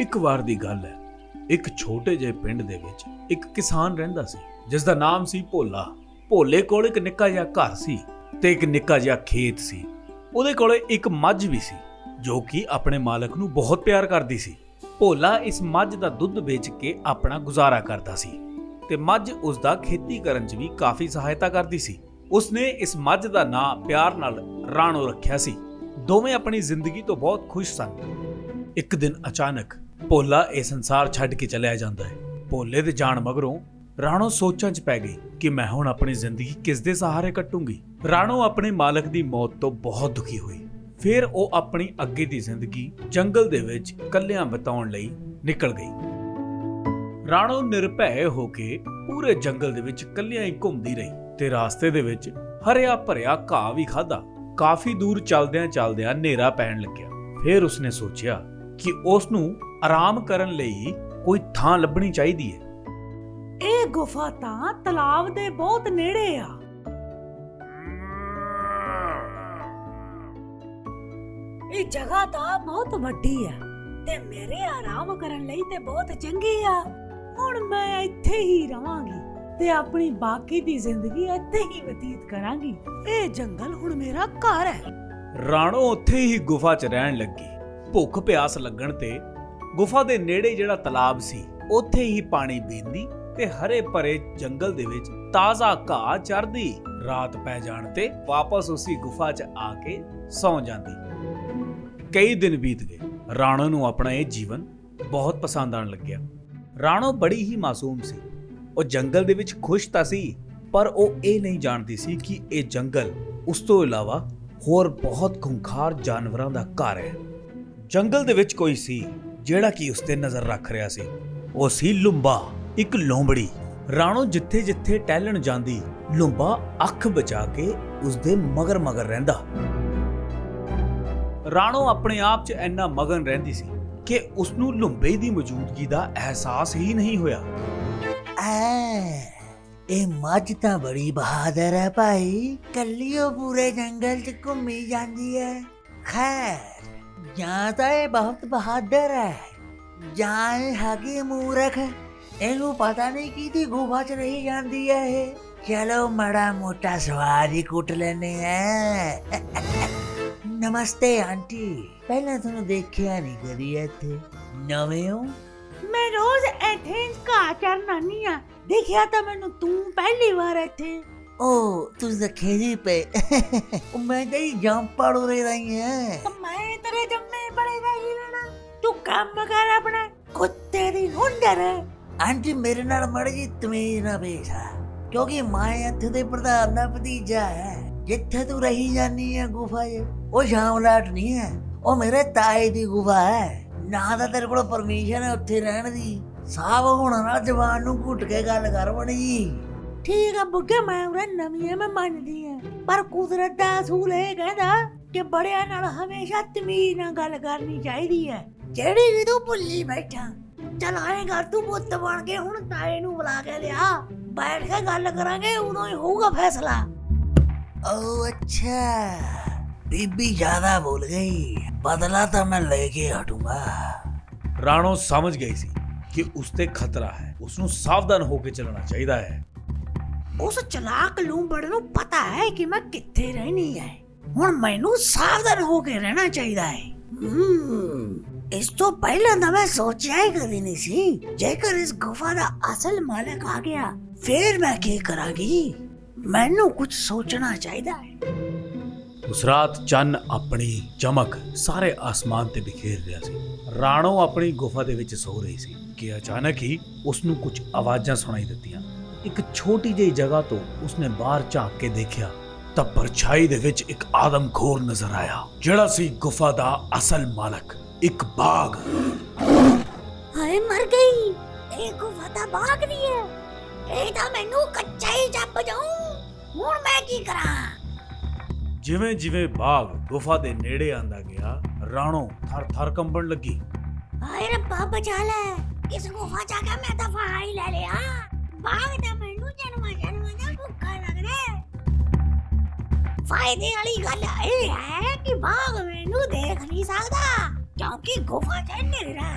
ਇੱਕ ਵਾਰ ਦੀ ਗੱਲ ਹੈ। ਇੱਕ ਛੋਟੇ ਜਿਹੇ ਪਿੰਡ ਦੇ ਵਿੱਚ ਇੱਕ ਕਿਸਾਨ ਰਹਿੰਦਾ ਸੀ ਜਿਸ ਦਾ ਨਾਮ ਸੀ ਭੋਲਾ। ਭੋਲੇ ਕੋਲ ਇੱਕ ਨਿੱਕਾ ਜਿਹਾ ਘਰ ਸੀ ਤੇ ਇੱਕ ਨਿੱਕਾ ਜਿਹਾ ਖੇਤ ਸੀ। ਉਹਦੇ ਕੋਲ ਇੱਕ ਮੱਝ ਵੀ ਸੀ, ਜੋ ਕਿ ਆਪਣੇ ਮਾਲਕ ਨੂੰ ਬਹੁਤ ਪਿਆਰ ਕਰਦੀ ਸੀ। ਭੋਲਾ ਇਸ ਮੱਝ ਦਾ ਦੁੱਧ ਵੇਚ ਕੇ ਆਪਣਾ ਗੁਜ਼ਾਰਾ ਕਰਦਾ ਸੀ ਤੇ ਮੱਝ ਉਸ ਦਾ ਖੇਤੀ ਕਰਨ 'ਚ ਵੀ ਕਾਫੀ ਸਹਾਇਤਾ ਕਰਦੀ ਸੀ। ਉਸਨੇ ਇਸ ਮੱਝ ਦਾ ਨਾਂ ਪਿਆਰ ਨਾਲ ਰਾਣੋ ਰੱਖਿਆ ਸੀ। ਦੋਵੇਂ ਆਪਣੀ ਜ਼ਿੰਦਗੀ ਤੋਂ ਬਹੁਤ ਖੁਸ਼ ਸਨ। ਇੱਕ ਦਿਨ ਅਚਾਨਕ ਭੋਲਾ ਇਹ ਸੰਸਾਰ ਛੱਡ ਕੇ ਚਲਿਆ ਜਾਂਦਾ ਹੈ। ਭੋਲੇ ਦੇ ਜਾਣ ਮਗਰੋਂ ਰਾਣੋ ਸੋਚਾਂ 'ਚ ਪੈ ਗਈ ਕਿ ਮੈਂ ਹੁਣ ਆਪਣੀ ਜ਼ਿੰਦਗੀ ਕਿਸ ਦੇ ਸਹਾਰੇ ਕੱਟੂੰਗੀ। ਰਾਣੋ ਆਪਣੇ ਮਾਲਕ ਦੀ ਮੌਤ ਤੋਂ ਬਹੁਤ ਦੁਖੀ ਹੋਈ। ਫਿਰ ਉਹ ਆਪਣੀ ਅੱਗੇ ਦੀ ਜ਼ਿੰਦਗੀ ਜੰਗਲ ਦੇ ਵਿੱਚ ਇਕੱਲਿਆਂ ਬਿਤਾਉਣ ਲਈ ਨਿਕਲ ਗਈ। ਰਾਣੋ ਨਿਰਭੈ ਹੋ ਕੇ ਪੂਰੇ ਜੰਗਲ ਦੇ ਵਿੱਚ ਇਕੱਲਿਆਂ ਹੀ ਘੁੰਮਦੀ ਰਹੀ ਤੇ ਰਾਸਤੇ ਦੇ ਵਿੱਚ ਹਰਿਆ ਭਰਿਆ ਘਾਹ ਵੀ ਖਾਦਾ ਕਾਫੀ ਦੂਰ ਚੱਲਦਿਆਂ ਚੱਲਦਿਆਂ ਹਨੇਰਾ ਪੈਣ ਲੱਗਿਆ। ਫਿਰ ਉਸਨੇ ਸੋਚਿਆ ਕਿ ਉਸ ਨੂੰ ਆਰਾਮ ਕਰਨ ਲਈ ਕੋਈ ਥਾਂ ਲੱਭਣੀ ਚਾਹੀਦੀ ਹੈ। ਇਹ ਗੁਫਾ ਤਾਂ ਤਲਾਬ ਦੇ ਬਹੁਤ ਨੇੜੇ ਆ। ਇਹ ਜਗ੍ਹਾ ਤਾਂ ਬਹੁਤ ਵੱਡੀ ਆ ਤੇ ਮੇਰੇ ਆਰਾਮ ਕਰਨ ਲਈ ਤੇ ਬਹੁਤ ਚੰਗੀ ਆ। ਹੁਣ ਮੈਂ ਇੱਥੇ ਹੀ ਰਵਾਂਗੀ ਤੇ ਆਪਣੀ ਬਾਕੀ ਦੀ ਜ਼ਿੰਦਗੀ ਇੱਥੇ ਹੀ ਬਤੀਤ ਕਰਾਂਗੀ। ਇਹ ਜੰਗਲ ਹੁਣ ਮੇਰਾ ਘਰ ਹੈ। ਰਾਣੋ ਉੱਥੇ ਹੀ ਗੁਫਾ 'ਚ ਰਹਿਣ ਲੱਗੀ। ਭੁੱਖ ਪਿਆਸ ਲੱਗਣ ਤੇ ਗੁਫਾ ਦੇ ਨੇੜੇ ਜਿਹੜਾ ਤਲਾਬ ਸੀ, ਉੱਥੇ ਹੀ ਪਾਣੀ ਪੀਂਦੀ ਤੇ ਹਰੇ ਭਰੇ ਜੰਗਲ ਦੇ ਵਿੱਚ ਤਾਜ਼ਾ ਘਾਹ ਚਰਦੀ ਰਾਤ ਪੈ ਜਾਣ ਤੇ ਵਾਪਸ ਉਸੇ ਗੁਫਾ 'ਚ ਆ ਕੇ ਸੌਂ ਜਾਂਦੀ। ਕਈ ਦਿਨ ਬੀਤ ਗਏ। ਰਾਣੋ ਨੂੰ ਆਪਣਾ ਇਹ ਜੀਵਨ ਬਹੁਤ ਪਸੰਦ ਆਣ ਲੱਗਿਆ। ਰਾਣੋ ਬੜੀ ਹੀ ਮਾਸੂਮ ਸੀ। ਉਹ ਜੰਗਲ ਦੇ ਵਿੱਚ ਖੁਸ਼ ਤਾਂ ਸੀ, ਪਰ ਉਹ ਇਹ ਨਹੀਂ ਜਾਣਦੀ ਸੀ ਕਿ ਇਹ ਜੰਗਲ ਉਸ ਤੋਂ ਇਲਾਵਾ ਹੋਰ ਬਹੁਤ ਖੁੰਖਾਰ ਜਾਨਵਰਾਂ ਦਾ ਘਰ ਹੈ। ਜੰਗਲ ਦੇ ਵਿੱਚ ਕੋਈ ਸੀ ਜਿਹੜਾ ਕਿ ਉਸ ਤੇ ਨਜ਼ਰ ਰੱਖ ਰਿਹਾ ਸੀ। ਉਹ ਸੀ ਲੁੰਬਾ, ਇੱਕ ਲੋਂਬੜੀ ਰਾਣੋ ਜਿੱਥੇ ਜਿੱਥੇ ਟਹਿਲਣ ਜਾਂਦੀ, ਲੁੰਬਾ ਅੱਖ ਬਚਾ ਕੇ ਉਸ ਦੇ ਮਗਰ ਮਗਰ ਰਹਿੰਦਾ। ਰਾਣੋ ਆਪਣੇ ਆਪ 'ਚ ਇੰਨਾ ਮਗਨ ਰਹਿੰਦੀ ਸੀ ਕਿ ਉਸ ਨੂੰ ਲੁੰਬੇ ਦੀ ਮੌਜੂਦਗੀ ਦਾ ਅਹਿਸਾਸ ਹੀ ਨਹੀਂ ਹੋਇਆ। ਐ, ਇਹ ਮੱਝ ਤਾਂ ਬੜੀ ਬਹਾਦਰ ਹੈ ਭਾਈ। ਕੱਲੀ ਉਹ ਪੂਰੇ ਜੰਗਲ 'ਚ ਘੁੰਮੀ ਜਾਂਦੀ ਹੈ। ਖੈਰ ਜਾਂ ਤਾਂ ਇਹ ਬਹੁਤ ਬਹਾਦਰ ਹੈ ਜਾਂ ਇਹ ਹੈਗੀ ਮੂਰਖ ਇਹਨੂੰ ਪਤਾ ਨਹੀਂ ਕਿਹਦੀ ਗੁਫਾ 'ਚ ਰਹੀ ਜਾਂਦੀ ਹੈ ਇਹ ਚਲੋ ਮੜਾ ਮੋਟਾ ਸਵਾਦ ਹੀ ਕੁੱਟ ਲੈਨੇ ਆ ਨਮਸਤੇ ਆਂਟੀ ਪਹਿਲਾਂ ਤੁਹਾਨੂੰ ਦੇਖਿਆ ਨਹੀਂ ਕਦੀ ਇੱਥੇ ਨਵੇਂ ਹੋ ਮੈਂ ਰੋਜ਼ ਇੱਥੇ ਘਾਹ ਚਰਨ ਆਨੀ ਆ ਦੇਖਿਆ ਤਾਂ ਮੈਨੂੰ ਤੂੰ ਪਹਿਲੀ ਵਾਰ ਇੱਥੇ ਓ ਤੁਸੀਂ ਤਾਂ ਖੇਜੀ ਪਏ ਉਹ ਮੈਂ ਕਹੀ ਜੰਪ ਪਾੜੋ ਜੰਮੇ ਬੜੇ ਹੀ ਲੈਣਾ। ਤੂੰ ਕੰਮ ਕਰ ਆਪਣਾ, ਕੁੱਤੇ ਦੀ ਹੁੰਡਰ ਆਂਟੀ, ਮੇਰੇ ਨਾਲ ਮੜ ਜੀ ਤਮੀਜ਼ ਨਾ ਬੇਸਾ ਕਿਉਂਕਿ ਮੈਂ ਇੱਥੇ ਦੇ ਪ੍ਰਧਾਨ ਦਾ ਭਤੀਜਾ ਹੈ। ਜਿੱਥੇ ਤੂੰ ਰਹੀ ਜਾਨੀ ਹੈ ਗੁਫਾ 'ਚ, ਉਹ ਸ਼ਾਮਲਾਟ ਨਹੀਂ ਹੈ। ਉਹ ਮੇਰੇ ਤਾਏ ਦੀ ਗੁਫਾ ਹੈ। ਨਾ ਤਾਂ ਤੇਰੇ ਕੋਲ ਪਰਮਿਸ਼ਨ ਹੈ ਉੱਥੇ ਰਹਿਣ ਦੀ। ਸਾਬ ਹੋਣਾ ਨਾਲ ਜਵਾਨ ਨੂੰ ਘੁੱਟ ਕੇ ਗੱਲ ਕਰ ਬਣੀ ਠੀਕ ਆ ਬੁੱਗੇ ਮੈਂ ਉਰੇ ਨਵੀਂ ਆ ਮੈਂ ਮੰਨਦੀ ਆ। ਪਰ ਕੁਦਰਤ ਦਾ ਅਸੂਲ ਇਹ ਕਹਿੰਦਾ ਕਿ ਬੜਿਆਂ ਨਾਲ ਹਮੇਸ਼ਾ ਤਮੀਜ਼ ਨਾਲ ਗੱਲ ਕਰਨੀ ਚਾਹੀਦੀ ਹੈ ਜਿਹੜੀ ਵੀ ਤੂੰ ਭੁੱਲੀ ਬੈਠਾ ਚਲ ਆਏਗਾ ਤੂੰ ਪੁੱਤ ਬਣ ਕੇ ਹੁਣ ਤਾਏ ਨੂੰ ਬੁਲਾ ਕੇ ਲਿਆ। ਬੈਠ ਕੇ ਗੱਲ ਕਰਾਂਗੇ ਉਦੋਂ ਹੀ ਹੋਊਗਾ ਫੈਸਲਾ। ਓ ਅੱਛਾ। ਬੀਬੀ ਜ਼ਿਆਦਾ ਭੁੱਲ ਗਈ। ਬਦਲਾ ਤਾਂ ਮੈਂ ਲੈ ਕੇ ਹਟੂੰਗਾ। ਰਾਣੋ ਸਮਝ ਗਈ ਸੀ ਕਿ ਉਸ ਤੇ ਖਤਰਾ ਹੈ। ਉਸ ਨੂੰ ਸਾਵਧਾਨ ਹੋ ਕੇ ਚੱਲਣਾ ਚਾਹੀਦਾ ਹੈ। ਉਸ ਚਲਾਕ ਲੂੰਬੜ ਨੂੰ ਪਤਾ ਹੈ ਕਿ ਮੈਂ ਕਿੱਥੇ ਰਹਿਣੀ ਹੈ। ਹੁਣ ਮੈਨੂੰ ਸਾਵਧਾਨ ਹੋ ਕੇ ਰਹਿਣਾ ਚਾਹੀਦਾ ਹੈ। ਇਸ ਤੋਂ ਪਹਿਲਾਂ ਤਾਂ ਮੈਂ ਸੋਚਿਆ ਹੀ ਕਦੀ ਨਹੀਂ ਸੀ। ਜੇਕਰ ਇਸ ਗੁਫਾ ਦਾ ਅਸਲ ਮਾਲਕ ਆ ਗਿਆ, ਫੇਰ ਮੈਂ ਕੀ ਕਰਾਂਗੀ? ਮੈਨੂੰ ਕੁਝ ਸੋਚਣਾ ਚਾਹੀਦਾ ਹੈ। ਉਸ ਰਾਤ ਚੰਨ ਆਪਣੀ ਚਮਕ ਸਾਰੇ ਆਸਮਾਨ ਤੇ ਬਿਖੇਰ ਰਿਹਾ ਸੀ। ਰਾਣੋ ਆਪਣੀ ਗੁਫਾ ਦੇ ਵਿੱਚ ਸੋ ਰਹੀ ਸੀ ਕਿ ਅਚਾਨਕ ਹੀ ਉਸ ਨੂੰ ਕੁਝ ਆਵਾਜ਼ਾਂ ਸੁਣਾਈ ਦਿੱਤੀਆਂ। ਇੱਕ ਛੋਟੀ ਜਿਹੀ ਜਗ੍ਹਾ ਤੋਂ ਉਸਨੇ ਬਾਹਰ ਝਾਕ ਕੇ ਦੇਖਿਆ ਤਾਂ ਪਰਛਾਈ ਦੇ ਵਿੱਚ ਇੱਕ ਆਦਮਖੋਰ ਨਜ਼ਰ ਆਇਆ ਜਿਹੜਾ ਸੀ ਗੁਫਾ ਦਾ ਅਸਲ ਮਾਲਕ ਇੱਕ ਬਾਗ। ਹਾਏ ਮਰ ਗਈ। ਇਹ ਗੁਫਾ ਤਾਂ ਬਾਗ ਦੀ ਹੈ। ਇਹ ਤਾਂ ਮੈਨੂੰ ਕੱਚਾ ਹੀ ਚੱਪ ਜਾਉ ਹੁਣ ਮੈਂ ਕੀ ਕਰਾਂ? ਜਿਵੇਂ ਜਿਵੇਂ ਬਾਗ ਗੁਫਾ ਦੇ ਨੇੜੇ ਆਂਦਾ ਗਿਆ ਰਾਣੋ ਥਰ ਥਰ ਕੰਬਣ ਲੱਗੀ। ਹਾਏ ਰੱਬਾ ਬਚਾ ਲੈ। ਇਸ ਗੁਫਾ ਜਾ ਕੇ ਮੈਂ ਤਾਂ ਫਾਹਾ ਹੀ ਲੈ ਲਿਆ। ਫਾਇਦੇ ਵਾਲੀ ਗੱਲ ਇਹ ਹੈ ਕਿ ਬਾਗ ਮੈਨੂੰ ਦੇਖ ਨਹੀਂ ਸਕਦਾ, ਕਿਉਂਕਿ ਗੁਫਾ ਚ ਹਨੇਰਾ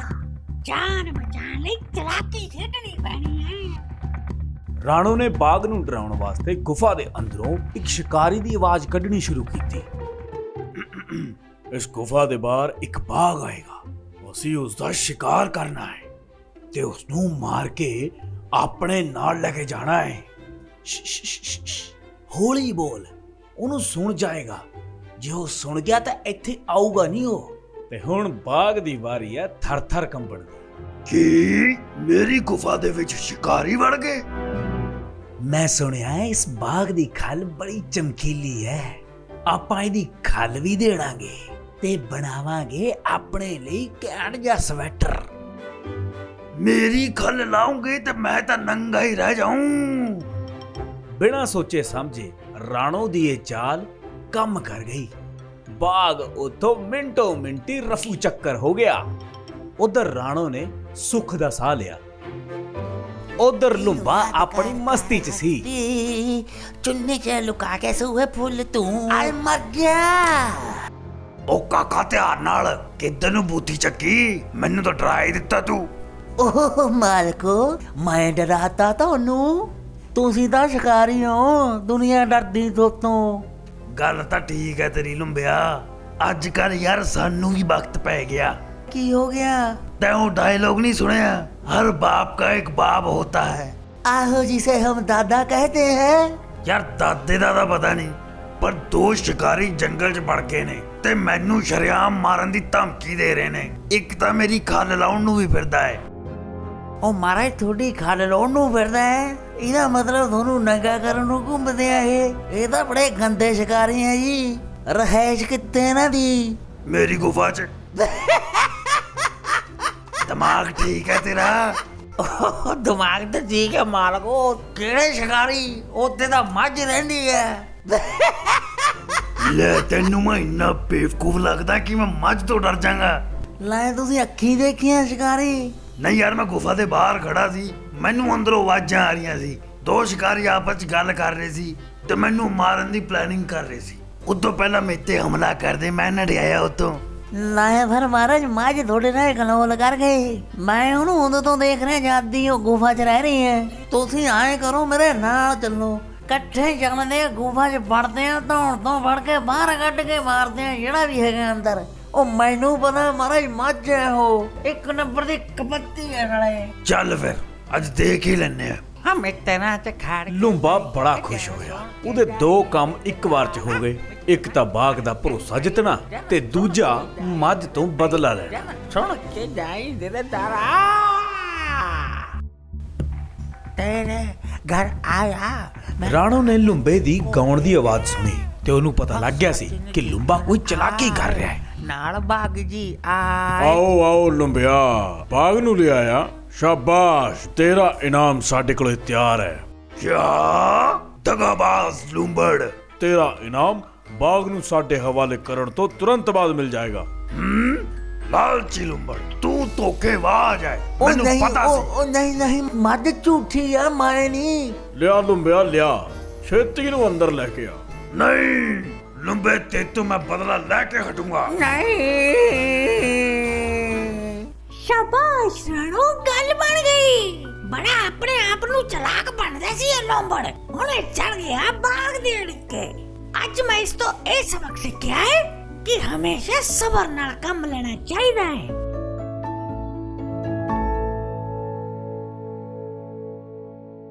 ਜਾਨ ਬਚਾਉਣ ਲਈ ਚਲਾਕੀ ਖੇਡਣੀ ਪੈਣੀ ਹੈ। ਰਾਣੋ ਨੇ ਬਾਗ ਨੂੰ ਡਰਾਉਣ ਵਾਸਤੇ ਗੁਫਾ ਦੇ ਅੰਦਰੋਂ ਇੱਕ ਸ਼ਿਕਾਰੀ ਦੀ ਆਵਾਜ਼ ਕੱਢਣੀ ਸ਼ੁਰੂ ਕੀਤੀ। ਇਸ ਗੁਫਾ ਦੇ ਬਾਹਰ ਇੱਕ ਬਾਗ ਆਏਗਾ। ਅਸੀਂ ਉਸ ਦਾ ਸ਼ਿਕਾਰ ਕਰਨਾ ਹੈ ਤੇ ਉਸ ਨੂੰ ਮਾਰ ਕੇ ਆਪਣੇ ਨਾਲ ਲੈ ਕੇ ਜਾਣਾ ਹੈ। ਹੌਲੀ ਬੋਲ। ਉਹਨੂੰ ਸੁਣ ਜਾਏਗਾ। ਜੇ ਉਹ ਸੁਣ ਗਿਆ ਤਾਂ ਇੱਥੇ ਆਊਗਾ ਨਹੀਂ ਉਹ। ਤੇ ਹੁਣ ਬਾਗ ਦੀ ਵਾਰੀ ਹੈ ਥਰ-ਥਰ ਕੰਬਣ ਦੀ। ਕੀ? ਮੇਰੀ ਗੁਫਾ ਦੇ ਵਿੱਚ ਸ਼ਿਕਾਰੀ ਵੜ ਗਏ? ਮੈਂ ਸੁਣਿਆ ਹੈ ਇਸ ਬਾਗ ਦੀ ਖਲ ਬੜੀ ਚਮਕੀਲੀ ਹੈ। ਆਪਾਂ ਇਹਦੀ ਖਲ ਵੀ ਦੇਣਾਗੇ ਤੇ ਬਣਾਵਾਂਗੇ ਆਪਣੇ ਲਈ ਘੈਂਟ ਜਿਹਾ ਸਵੈਟਰ। ਮੇਰੀ ਖਲ ਲਾਉਂਗੇ ਤੇ ਮੈਂ ਤਾਂ ਨੰਗਾ ਹੀ ਰਹਿ ਜਾਊਂ। ਬਿਨਾਂ ਸੋਚੇ ਸਮਝੇ ਰਾਣੋ ਦੀ ਇਹ ਚਾਲ ਕੰਮ ਕਰ ਗਈ। ਬਾਗ ਉਥੋਂ ਮਿੰਟੋ ਮਿੰਟੀ ਰਫੂ ਚੱਕਰ ਹੋ ਗਿਆ। ਉਧਰ ਰਾਣੋ ਨੇ ਸੁੱਖ ਦਾ ਸਾਹ ਲਿਆ। ਉਧਰ ਲੁੰਬਾ ਆਪਣੀ ਮਸਤੀ 'ਚ ਸੀ। ਚੁੰਨੀ ਚ ਲੁਕਾ ਕੇ ਸੂਏ ਫੁੱਲ ਤੂੰ। ਆਏ ਮਰ ਗਿਆ। ਉਹ ਕਾਕਾ ਧਿਆਨ ਨਾਲ ਕਿੱਧਰ ਨੂੰ ਬੂਥੀ ਚੱਕੀ? ਮੈਨੂੰ ਤਾਂ ਡਰਾ ਹੀ ਦਿੱਤਾ ਤੂੰ। ਓਹ ਮਾਲਕੋ ਮੈਂ ਡਰਾਤਾ ਤੁਹਾਨੂੰ ਤੁਸੀਂ ਤਾਂ ਸ਼ਿਕਾਰੀ ਹੋ ਦੁਨੀਆ ਡਰਦੀ ਤੋਂ ਗੱਲ ਤਾਂ ਠੀਕ ਹੈ ਤੇਰੀ ਲੰਬਿਆ। ਅੱਜ ਕੱਲ ਯਾਰ ਸਾਨੂੰ ਵੀ ਵਕਤ ਪੈ ਗਿਆ। ਕੀ ਹੋ ਗਿਆ? ਤੈਂ ਉਹ ਡਾਇਲੋਗ ਨਹੀਂ ਸੁਣਿਆ। ਹਰ ਬਾਪ ਦਾ ਇੱਕ ਬਾਪ ਹੋਤਾ ਹੈ। ਆਹੋ ਜਿਸੇ ਹਮ ਦਾਦਾ ਕਹਤੇ ਹੈ। ਯਾਰ ਦਾਦੇ ਦਾ ਤਾਂ ਪਤਾ ਨਹੀਂ ਪਰ ਦੋ ਸ਼ਿਕਾਰੀ ਜੰਗਲ 'ਚ ਵੜ ਗਏ ਨੇ ਤੇ ਮੈਨੂੰ ਸ਼ਰਿਆਮ ਮਾਰਨ ਦੀ ਧਮਕੀ ਦੇ ਰਹੇ ਨੇ। ਇੱਕ ਤਾਂ ਮੇਰੀ ਖਾਲ ਲਾਉਣ ਨੂੰ ਵੀ ਫਿਰਦਾ ਹੈ। ਉਹ ਮਹਾਰਾਜ ਤੁਹਾਡੀ ਖਲ ਲਾਉਣ ਨੂੰ ਫਿਰਦਾ ਹੈ। ਇਹਦਾ ਮਤਲਬ ਤੁਹਾਨੂੰ ਨੰਗਾ ਕਰਨ ਨੂੰ ਘੁੰਮਦੇ ਆ ਇਹ। ਇਹ ਤਾਂ ਬੜੇ ਗੰਦੇ ਸ਼ਿਕਾਰੀ ਆ ਜੀ। ਰਹਿਸ਼ ਕਿੱਥੇ ਇਹਨਾਂ ਦੀ? ਮੇਰੀ ਗੁਫਾ 'ਚ। ਦਿਮਾਗ ਠੀਕ ਹੈ ਤੇਰਾ? ਉਹ ਦਿਮਾਗ ਤੇ ਠੀਕ ਹੈ ਮਾਲਕੋ ਕਿਹੜੇ ਸ਼ਿਕਾਰੀ? ਉੱਥੇ ਤਾਂ ਮੱਝ ਰਹਿੰਦੀ ਹੈ। ਲੈ ਤੈਨੂੰ ਮੈਂ ਇੰਨਾ ਬੇਵਕੂਫ ਲੱਗਦਾ ਕਿ ਮੈਂ ਮੱਝ ਤੋਂ ਡਰ ਜਾਗਾ ਲੈ ਤੁਸੀਂ ਅੱਖੀ ਦੇਖੀਆਂ ਸ਼ਿਕਾਰੀ? ਨਹੀਂ ਯਾਰ, ਮੈਂ ਗੁਫਾ ਦੇ ਬਾਹਰ ਖੜਾ ਸੀ। ਮੈਨੂੰ ਅੰਦਰੋਂ ਆਵਾਜ਼ਾਂ ਆ ਰਹੀਆਂ ਸੀ। ਦੋ ਸ਼ਿਕਾਰੀ ਆਪਸ 'ਚ ਗੱਲ ਕਰ ਰਹੇ ਸੀ ਤੇ ਮੈਨੂੰ ਮਾਰਨ ਦੀ ਪਲੈਨਿੰਗ ਕਰ ਰਹੇ ਸੀ। ਉਦੋਂ ਪਹਿਲਾਂ ਮੇਰੇ ਹਮਲਾ ਕਰਦੇ, ਮੈਂ ਨੜਿਆਇਆ ਉਤੋਂ ਲਾਇਆ ਫਿਰ ਮਹਾਰਾਜ ਮੱਝ ਤੁਹਾਡੇ ਨਾਲ ਗਲੋਲ ਕਰ ਗਈ ਮੈਂ ਉਹਨੂੰ ਉਦੋਂ ਤੋਂ ਦੇਖ ਰਿਹਾ ਜਾਂਦੀ ਉਹ ਗੁਫਾ 'ਚ ਰਹਿ ਰਹੀ ਹੈ। ਤੁਸੀਂ ਆਏ ਕਰੋ, ਮੇਰੇ ਨਾਲ ਚੱਲੋ। ਇਕੱਠੇ ਚੱਲਦੇ ਗੁਫਾ 'ਚ ਵੜਦੇ ਆ ਧੌਣ ਤੋਂ ਫੜ ਕੇ ਬਾਹਰ ਕੱਢ ਕੇ ਮਾਰਦੇ ਆ ਜਿਹੜਾ ਵੀ ਹੈਗਾ ਅੰਦਰ। ਉਹ ਮੈਨੂੰ ਪਤਾ ਮਹਾਰਾਜ ਮੱਝ ਹੈ ਉਹ। ਇੱਕ ਨੰਬਰ ਦੀ ਕਪੱਤੀ ਹੈ ਨਾਲੇ। ਚੱਲ ਫਿਰ ਅੱਜ ਦੇਖ ਹੀ ਲੈਨੇ ਆ। ਹਮ ਇਤਨਾ ਚ ਖਾੜ ਲੁੰਬਾ ਬੜਾ ਖੁਸ਼ ਹੋਇਆ। ਉਹਦੇ ਦੋ ਕੰਮ ਇੱਕ ਵਾਰ 'ਚ ਹੋ ਗਏ। ਇੱਕ ਤਾਂ ਬਾਗ ਦਾ ਭਰੋਸਾ ਜਿੱਤਣਾ ਤੇ ਦੂਜਾ ਮੱਝ ਤੋਂ ਬਦਲਾ ਲੈਣਾ। ਸੁਣ ਕੇ ਜਾਈ ਦੇ ਤਾਰਾ। ਤੇਰੇ ਘਰ ਆਇਆ ਰਾਣੋ ਨੇ ਲੁੰਬੇ ਦੀ ਗਾਉਣ ਦੀ ਆਵਾਜ਼ ਸੁਣੀ ਤੇ ਉਹਨੂੰ ਪਤਾ ਲੱਗ ਗਿਆ ਸੀ ਕਿ ਲੁੰਬਾ ਕੋਈ ਚਲਾਕੀ ਕਰ ਰਿਹਾ ਹੈ। ਨਾਲ ਬਾਗ ਜੀ ਆਏ। ਆਓ ਆਓ ਲੁੰਬਿਆ ਬਾਗ ਨੂੰ ਲਿਆਇਆ ਸ਼ਾਬਾਸ਼ ਤੇਰਾ ਇਨਾਮ ਸਾਡੇ ਕੋਲ ਤਿਆਰ ਹੈ। ਕਿਆ ਦਗਾਬਾਜ਼ ਲੂੰਬੜ। ਤੇਰਾ ਇਨਾਮ ਬਾਗ ਨੂੰ ਸਾਡੇ ਹਵਾਲੇ ਕਰਨ ਤੋਂ ਤੁਰੰਤ ਬਾਅਦ ਮਿਲ ਜਾਏਗਾ। ਹਮ ਲਾਲਚੀ ਲੂੰਬੜ ਤੂੰ ਧੋਖੇਬਾਜ਼ ਹੈ। ਉਹ ਮੈਨੂੰ ਨਹੀਂ ਪਤਾ ਉਹ ਸੀ। ਉਹ ਨਹੀਂ ਨਹੀਂ ਮੱਝ ਝੂਠੀ ਆ ਮੈਂ ਨਹੀਂ ਲਿਆ ਲੁੰਬਿਆ ਲਿਆ। ਛੇਤੀ ਨੂੰ ਅੰਦਰ ਲੈ ਕੇ ਆ। ਨਹੀਂ। ਲੰਬੇ ਤੇ ਤੋਂ ਮੈਂ ਬਦਲਾ ਲੈ ਕੇ ਹਟੂੰਗਾ। ਨਹੀਂ। ਸ਼ਾਬਾਸ਼, ਰਾਣੋ, ਗੱਲ ਬਣ ਗਈ। ਬੜਾ ਆਪਣੇ ਆਪ ਨੂੰ ਚਲਾਕ ਬਣਦਾ ਸੀ ਇਹ ਲੋਂਬੜ। ਇਹ ਚੜ ਗਿਆ ਬਾਗ ਦੇ ਅੜਕੇ। ਅੱਜ ਮੈਂ ਇਸ ਤੋਂ ਇਹ ਸਬਕ ਸਿੱਖਿਆ ਹੈ ਕਿ ਹਮੇਸ਼ਾ ਸਬਰ ਨਾਲ ਕੰਮ ਲੈਣਾ ਚਾਹੀਦਾ ਹੈ।